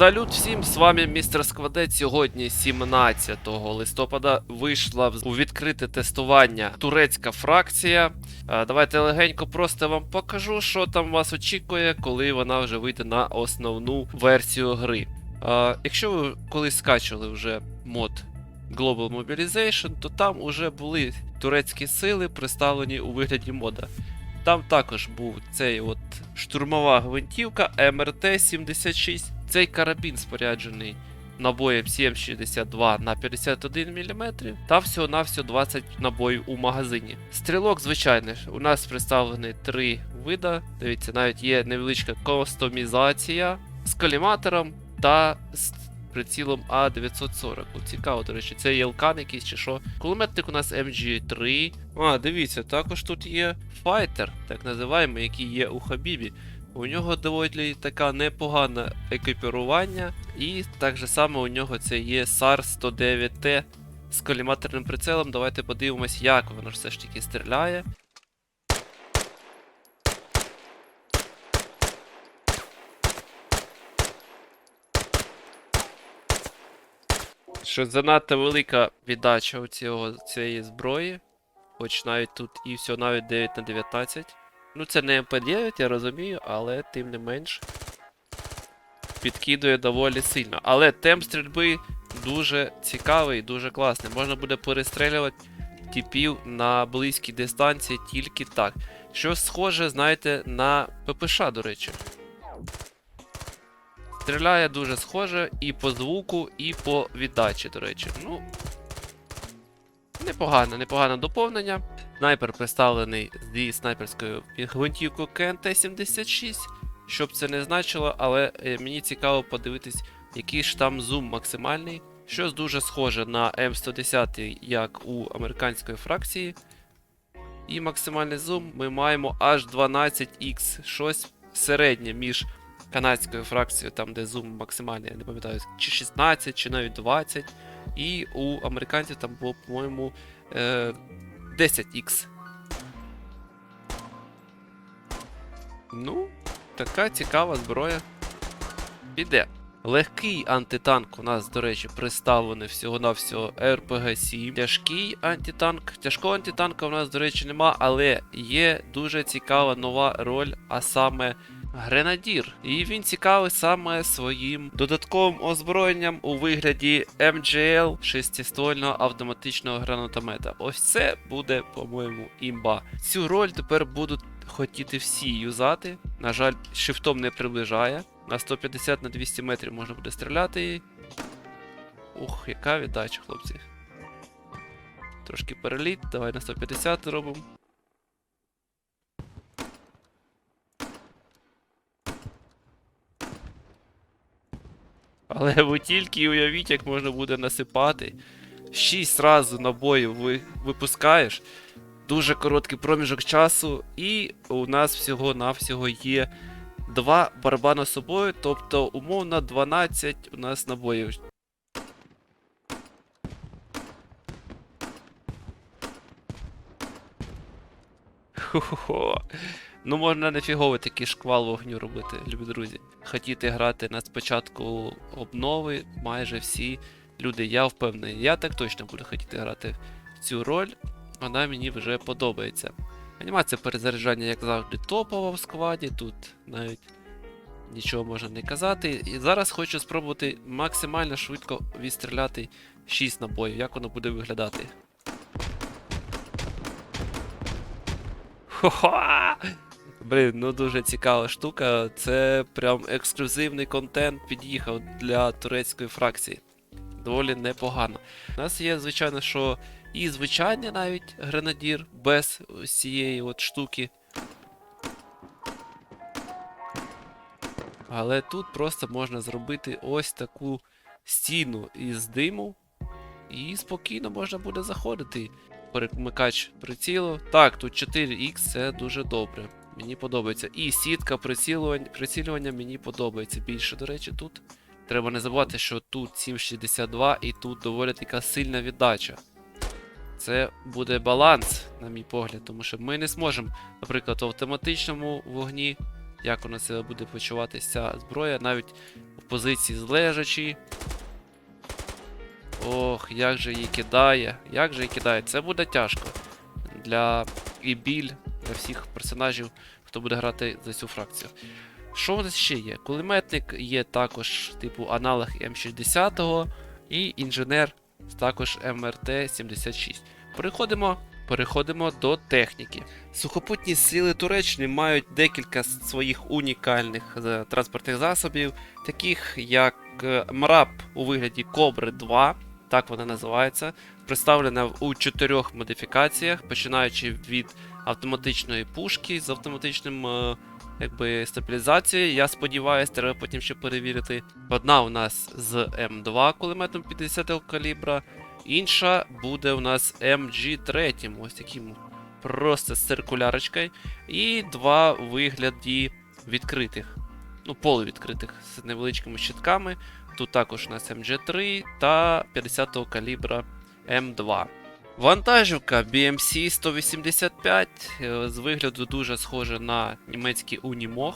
Салют всім, з вами містер Сквадець. Сьогодні, 17 листопада, вийшла у відкрите тестування турецька фракція. Е, Давайте легенько просто вам покажу, що там вас очікує, коли вона вже вийде на основну версію гри. Е, Якщо ви колись скачували вже мод Global Mobilization, то там уже були турецькі сили представлені у вигляді мода. Там також був цей от штурмова гвинтівка МРТ-76. Цей карабін споряджений набоєм 7,62 на 51 мм та всього-навсього 20 набоїв у магазині. Стрілок, звичайно ж, у нас представлений три вида. Дивіться, навіть є невеличка кастомізація з коліматором та з прицілом А940. Цікаво, до речі, це Єлкан якийсь чи що. Кулеметник у нас MG3. А, дивіться, також тут є файтер, так називаємо, який є у Хабібі. У нього доволі така непогане екіпірування, і так же само у нього це є SAR 109T з коліматорним прицелом. Давайте подивимось, як воно все ж таки стріляє. Що занадто велика віддача у цього, цієї зброї. Хоч навіть тут і все навіть 9 на 19. Ну це не МП9, я розумію, але тим не менш підкидує доволі сильно. Але темп стрільби дуже цікавий, дуже класний. Можна буде перестрілювати типів на близькій дистанції тільки так. Щось схоже, знаєте, на ППШ, до речі. Стріляє дуже схоже і по звуку, і по віддачі, до речі. Ну. Непогано, непогане доповнення. Снайпер представлений зі снайперською гвинтівкою КНТ-76. Що б це не значило, але е, мені цікаво подивитись, який ж там зум максимальний. Щось дуже схоже на М110, як у американської фракції. І максимальний зум ми маємо аж 12X, щось середнє між канадською фракцією, там де зум максимальний, я не пам'ятаю, чи 16, чи навіть 20. І у американців там було, по-моєму, е, 10X. Ну, така цікава зброя. Піде. Легкий антитанк у нас, до речі, представлений всього-навсього RPG-7. Тяжкий антитанк. Тяжкого антитанка у нас, до речі, нема, але є дуже цікава нова роль, а саме Гренадір. І він цікавий саме своїм додатковим озброєнням у вигляді MGL шестиствольного автоматичного гранатомета. Ось це буде, по-моєму, імба. Цю роль тепер будуть хотіти всі юзати. На жаль, шифтом не приближає. На 150 на 200 метрів можна буде стріляти. Ух, яка віддача, хлопці. Трошки переліт, давай на 150 робимо. Але ви тільки уявіть, як можна буде насипати. 6 разів набоїв ви випускаєш. Дуже короткий проміжок часу, і у нас всього-навсього є два барабани з собою, тобто умовно 12 у нас набоїв. Хо-хо-хо. Ну, можна нефіговий такий шквал вогню робити, любі друзі. Хотіти грати на спочатку обнови майже всі люди. Я впевнений, я так точно буду хотіти грати в цю роль. Вона мені вже подобається. Анімація перезаряджання, як завжди, топова в складі. Тут навіть нічого можна не казати. І зараз хочу спробувати максимально швидко відстріляти 6 набоїв, як воно буде виглядати. Хо-ха! Блін, ну дуже цікава штука. Це прям ексклюзивний контент під'їхав для турецької фракції. Доволі непогано. У нас є, звичайно, що і звичайний навіть гренадір без цієї от штуки. Але тут просто можна зробити ось таку стіну із диму, і спокійно можна буде заходити. Перемикач прицілу. Так, тут 4х це дуже добре. Мені подобається. І сітка прицілювання, прицілювання мені подобається більше, до речі, тут. Треба не забувати, що тут 7,62 і тут доволі така сильна віддача. Це буде баланс, на мій погляд, тому що ми не зможемо, наприклад, в автоматичному вогні як вона себе буде почуватися зброя, навіть в позиції з лежачі. Ох, як же її кидає, як же її кидає. Це буде тяжко для і біль, для всіх персонажів, хто буде грати за цю фракцію. Що у нас ще є? Кулеметник є також типу аналог М60 і інженер також МРТ-76. Переходимо, переходимо до техніки. Сухопутні сили Туреччини мають декілька своїх унікальних е, транспортних засобів, таких як е, МРАП у вигляді Кобри 2, так вона називається, представлена у чотирьох модифікаціях, починаючи від автоматичної пушки з автоматичним е, якби, стабілізацією. Я сподіваюся, треба потім ще перевірити. Одна у нас з М2 кулеметом 50 калібра, інша буде у нас MG3, ось таким просто з циркулярочкою. І два вигляді відкритих, ну, полувідкритих з невеличкими щитками. Тут також у нас MG3 та 50-го калібра М2. Вантажівка BMC 185 е, з вигляду дуже схожа на німецький Unimog.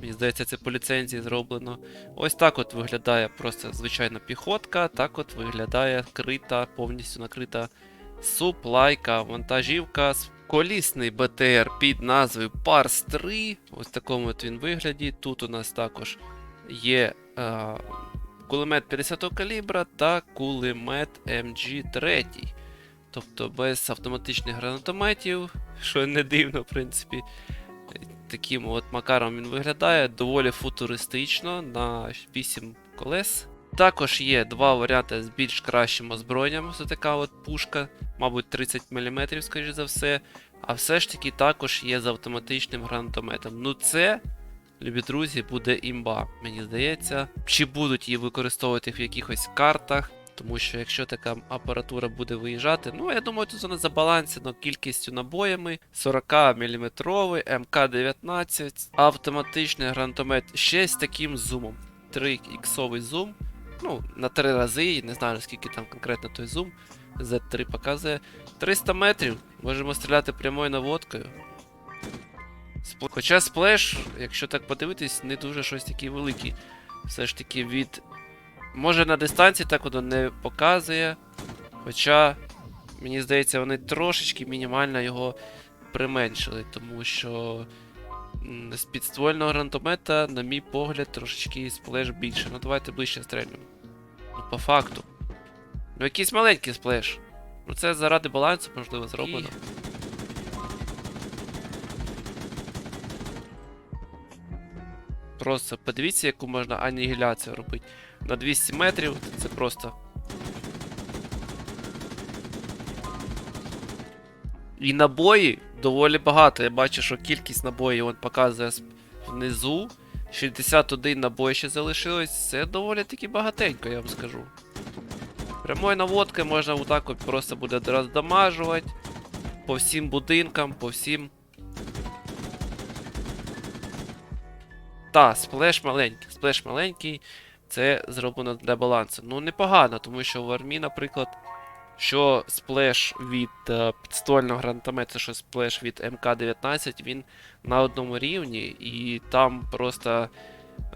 Мені здається, це по ліцензії зроблено. Ось так от виглядає просто звичайна піхотка, так от виглядає крита, повністю накрита суплайка, вантажівка, колісний БТР під назвою Pars 3. Ось в такому от він вигляді. Тут у нас також є е, кулемет 50 го калібра та кулемет MG3. Тобто без автоматичних гранатометів, що не дивно, в принципі. Таким от макаром він виглядає доволі футуристично на 8 колес. Також є два варіанти з більш кращим озброєнням. Це така от пушка, мабуть, 30 мм, скоріш за все. А все ж таки також є з автоматичним гранатометом. Ну це, любі друзі, буде імба, мені здається. Чи будуть її використовувати в якихось картах, тому що якщо така апаратура буде виїжджати, ну я думаю, тут вона забалансена кількістю набоями 40 мм, МК-19, автоматичний гранатомет ще з таким зумом. 3 іксовий зум. Ну, на 3 рази, не знаю наскільки там конкретно той зум. Z3 показує. 300 метрів. Можемо стріляти прямою наводкою. Хоча сплеш, якщо так подивитись, не дуже щось таке великий. Все ж таки від Може на дистанції так воно не показує. Хоча, мені здається, вони трошечки мінімально його применшили, тому що з підствольного гранатомета, на мій погляд, трошечки сплеш більше. Ну давайте ближче стрельнемо. Ну, по факту. Ну, якийсь маленький сплеш. Ну це заради балансу, можливо, зроблено. Просто подивіться, яку можна анігіляцію робити. На 200 метрів це просто. І набої доволі багато. Я бачу, що кількість набоїв он показує внизу. 61 набой ще залишилось. Це доволі таки багатенько, я вам скажу. Прямою наводкою можна отак от просто буде роздамажувати. По всім будинкам, по всім. Та, сплеш маленький, сплеш маленький. Це зроблено для балансу. Ну, непогано, тому що в армії, наприклад, що сплеш від е, підствольного гранатомета, що сплеш від МК-19, він на одному рівні, і там просто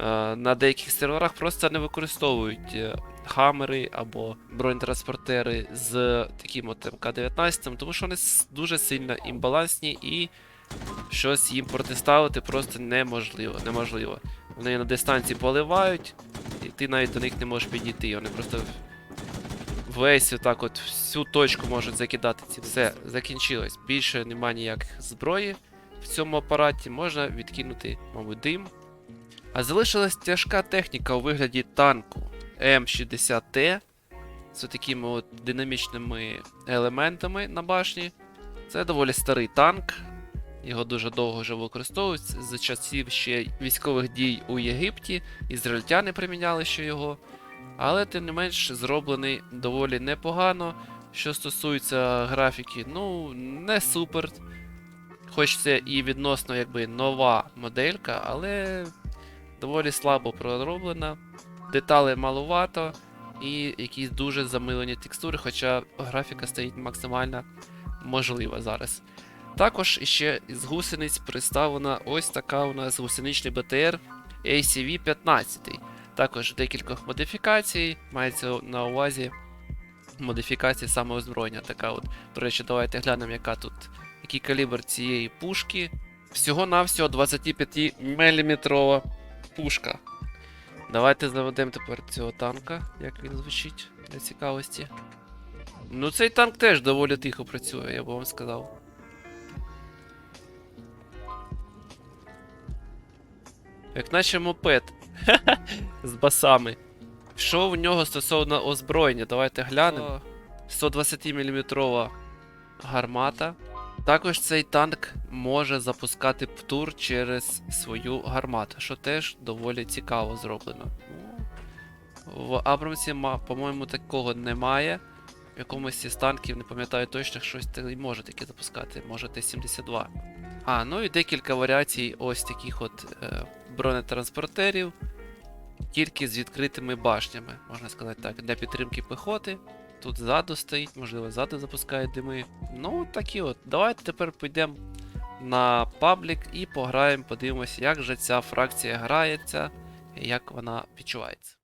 е, на деяких серверах просто не використовують е, хамери або бронетранспортери з таким от МК-19, тому що вони дуже сильно імбалансні і щось їм протиставити просто неможливо. неможливо. Вони на дистанції поливають, і ти навіть до них не можеш підійти. Вони просто весь отак от всю точку можуть закидати ці. Все, закінчилось. Більше немає ніяких зброї в цьому апараті. Можна відкинути, мабуть, дим. А залишилась тяжка техніка у вигляді танку М60Т з такими от динамічними елементами на башні. Це доволі старий танк. Його дуже довго вже використовують з часів ще військових дій у Єгипті. Ізраїльтяни приміняли ще його. Але тим не менш зроблений доволі непогано. Що стосується графіки, ну, не супер. Хоч це і відносно якби нова моделька, але доволі слабо пророблена. Деталей маловато і якісь дуже замилені текстури, хоча графіка стоїть максимально можлива зараз. Також іще з гусениць представлена ось така у нас гусеничний БТР ACV-15. Також декількох модифікацій. Мається на увазі модифікації саме озброєння. Така от. До речі, давайте глянемо, яка тут, який калібр цієї пушки. Всього-навсього 25 мм пушка. Давайте заведемо тепер цього танка, як він звучить для цікавості. Ну, цей танк теж доволі тихо працює, я б вам сказав. Як наче мопед. З басами. Що в нього стосовно озброєння? Давайте глянемо. 120 мм гармата. Також цей танк може запускати птур через свою гармату, що теж доволі цікаво зроблено. В Абрамсі, по-моєму, такого немає. В якомусь із танків, не пам'ятаю точно, щось може таке запускати, може Т-72. А, ну і декілька варіацій ось таких от е, бронетранспортерів, тільки з відкритими башнями, можна сказати так, для підтримки піхоти. Тут ззаду стоїть, можливо, ззаду запускають дими. Ну, такі от. Давайте тепер підемо на паблік і пограємо, подивимося, як же ця фракція грається і як вона відчувається.